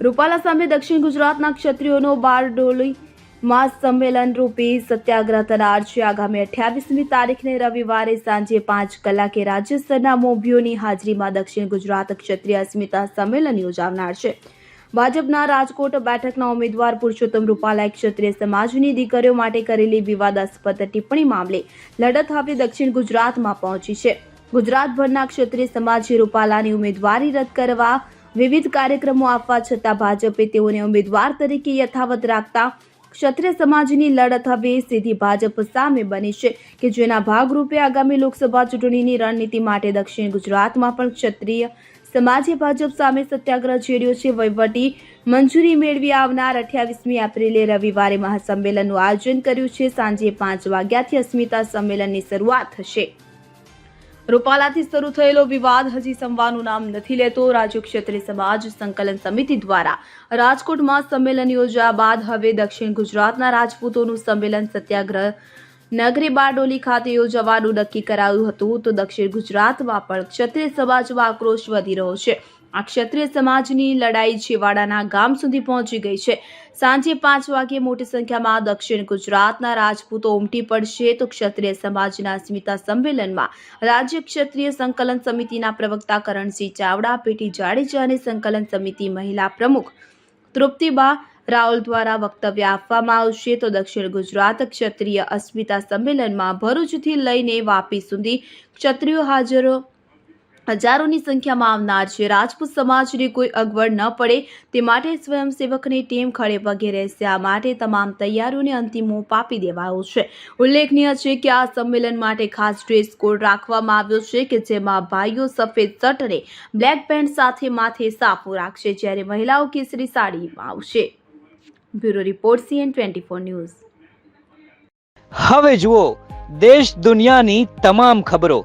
રૂપાલા સામે દક્ષિણ ગુજરાતના ક્ષત્રિયોનો બારડોલી માસ સંમેલન રૂપે સત્યાગ્રહ થનાર આગામી અઠ્યાવીસમી તારીખને રવિવારે સાંજે પાંચ કલાકે રાજ્ય સ્તરના મોભીઓની હાજરીમાં દક્ષિણ ગુજરાત ક્ષત્રિય અસ્મિતા સંમેલન યોજાનાર છે. ભાજપના રાજકોટ બેઠકના ઉમેદવાર પુરુષોત્તમ રૂપાલાએ ક્ષત્રિય સમાજની દીકરીઓ માટે કરેલી વિવાદાસ્પદ ટિપ્પણી મામલે લડત હવે દક્ષિણ ગુજરાતમાં પહોંચી છે. ગુજરાતભરના ક્ષત્રિય સમાજે રૂપાલાની ઉમેદવારી રદ કરવા વિવિધ કાર્યક્રમો આપવા છતાં ભાજપે તેઓને ઉમેદવાર તરીકે યથાવત રાખતા ક્ષત્રિય સમાજની લડત હવે સીધી ભાજપ સામે બની છે કે જેના ભાગરૂપે આગામી લોકસભા ચૂંટણીની રણનીતિ માટે દક્ષિણ ગુજરાતમાં પણ ક્ષત્રિય સમાજે ભાજપ સામે સત્યાગ્રહ છેડ્યો છે. વહીવટી મંજૂરી મેળવી આવનાર અઠ્યાવીસમી એપ્રિલે રવિવારે મહાસંમેલનનું આયોજન કર્યું છે. સાંજે પાંચ વાગ્યાથી અસ્મિતા સંમેલનની શરૂઆત થશે. રૂપાલાથી શરૂ થયેલો વિવાદ હજી સંવાનું નામ નથી લેતો. રાજ્ય ક્ષત્રિય સમાજ સંકલન સમિતિ દ્વારા રાજકોટમાં સંમેલન યોજ્યા બાદ હવે દક્ષિણ ગુજરાતના રાજપૂતોનું સંમેલન સત્યાગ્રહ નગરી બારડોલી ખાતે યોજવાનું નક્કી કરાયું હતું. તો દક્ષિણ ગુજરાતમાં પણ ક્ષત્રિય સમાજમાં આક્રોશ વધી રહ્યો છે. આ ક્ષત્રિય સમાજની લડાઈ છેવાડાના ગામ સુધી પહોંચી ગઈ છે. સાંજે પાંચ વાગ્યે મોટી સંખ્યામાં દક્ષિણ ગુજરાતના રાજપૂતો ઉમટી પડશે તો ક્ષત્રિય સમાજના અસ્મિતા સંમેલનમાં રાજ્ય ક્ષત્રિય સંકલન સમિતિના પ્રવક્તા કરણસિંહ ચાવડા, પેટી જાડેજા અને સંકલન સમિતિ મહિલા પ્રમુખ તૃપ્તિબા રાહુલ દ્વારા વક્તવ્ય આપવામાં આવશે તો દક્ષિણ ગુજરાત ક્ષત્રિય અસ્મિતા સંમેલનમાં ભરૂચથી લઈને વાપી સુધી ક્ષત્રિયો હાજરો હજારોની સંખ્યામાં આવનાર છે. રાજપૂત સમાજને કોઈ અગવડ ન પડે તે માટે સ્વયંસેવકની ટીમ ખડે પગે રહેશે. આ માટે તમામ તૈયારીઓને અંતિમ પાપી આપી દેવાયો છે. ઉલ્લેખનીય છે કે આ સંમેલન માટે ખાસ ડ્રેસ કોડ રાખવામાં આવ્યો છે કે જેમાં ભાઈઓ સફેદ શર્ટ અને બ્લેક પેન્ટ સાથે માથે સાફો રાખશે જ્યારે મહિલાઓ કેસરી સાડીમાં આવશે. Bureau report CN twenty four news. હવે જુઓ, દેશ દુનિયાની તમામ ખબરો.